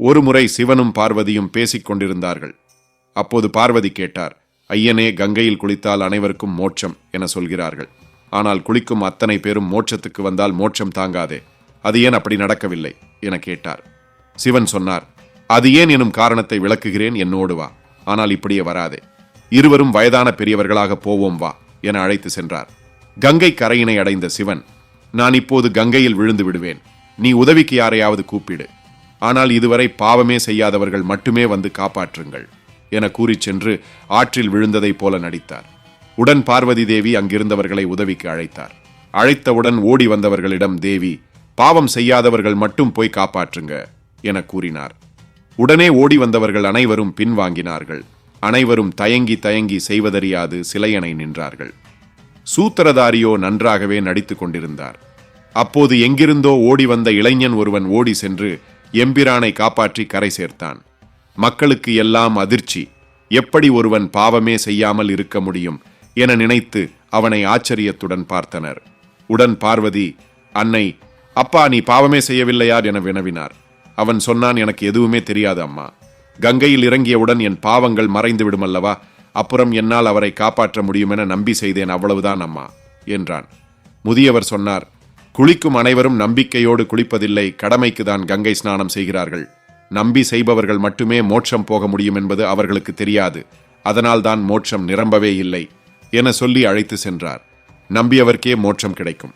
ஒருமுறை சிவனும் பார்வதியும் பேசிக் கொண்டிருந்தார்கள். அப்போது பார்வதி கேட்டார் ஐயனே கங்கையில் குளித்தால் அனைவருக்கும் மோட்சம் என சொல்கிறார்கள். ஆனால் குளிக்கும் அத்தனை பேரும் மோட்சத்துக்கு வந்தால் மோட்சம் தாங்காதே அது ஏன் அப்படி நடக்கவில்லை? என கேட்டார். சிவன் சொன்னார் அது ஏன் எனும் காரணத்தை விளக்குகிறேன் என்னோடு வா. ஆனால் இப்படியே வராதே. இருவரும் வயதான பெரியவர்களாக போவோம் வா என அழைத்து சென்றார். கங்கை கரையினை அடைந்த சிவன் நான் இப்போது கங்கையில் விழுந்து விடுவேன். நீ உதவிக்கு யாரையாவது கூப்பிடு. ஆனால் இதுவரை பாவமே செய்யாதவர்கள் மட்டுமே வந்து காப்பாற்றுங்கள் என கூறி சென்று ஆற்றில் விழுந்ததைப் போல நடித்தார். உடன் பார்வதி தேவி அங்கிருந்தவர்களை உதவிக்கு அழைத்தார். அழைத்தவுடன் ஓடி வந்தவர்களிடம் தேவி பாவம் செய்யாதவர்கள் மட்டும் போய் காப்பாற்றுங்க என கூறினார். உடனே ஓடி வந்தவர்கள் அனைவரும் பின்வாங்கினார்கள். அனைவரும் தயங்கி தயங்கி செய்வதறியாது சிலையனை நின்றார்கள். சூத்திரதாரியோ நன்றாகவே நடித்துக் கொண்டிருந்தார். அப்போது எங்கிருந்தோ ஓடி வந்த இளைஞன் ஒருவன் ஓடி சென்று எம்பிரானை காப்பாற்றி கரை சேர்த்தான். மக்களுக்கு எல்லாம் அதிர்ச்சி. எப்படி ஒருவன் பாவமே செய்யாமல் இருக்க முடியும் என நினைத்து அவனை ஆச்சரியத்துடன் பார்த்தனர். உடன் பார்வதி அன்னை அப்பா நீ பாவமே செய்யவில்லையா? என வினவினார். அவன் சொன்னான் எனக்கு எதுவுமே தெரியாது அம்மா. கங்கையில் இறங்கியவுடன் என் பாவங்கள் மறைந்து விடுமல்லவா? அப்புறம் என்னால் அவரை காப்பாற்ற முடியும் என நம்பி செய்தேன் அவ்வளவுதான் அம்மா என்றான். முதியவர் சொன்னார் குளிக்கும் அனைவரும் நம்பிக்கையோடு குளிப்பதில்லை கடமைக்கு தான் கங்கை ஸ்நானம் செய்கிறார்கள். நம்பி செய்பவர்கள் மட்டுமே மோட்சம் போக முடியும் என்பது அவர்களுக்கு தெரியாது. அதனால்தான் மோட்சம் நிரம்பவே இல்லை என சொல்லி அழைத்து சென்றார். நம்பியவர்க்கே மோட்சம் கிடைக்கும்.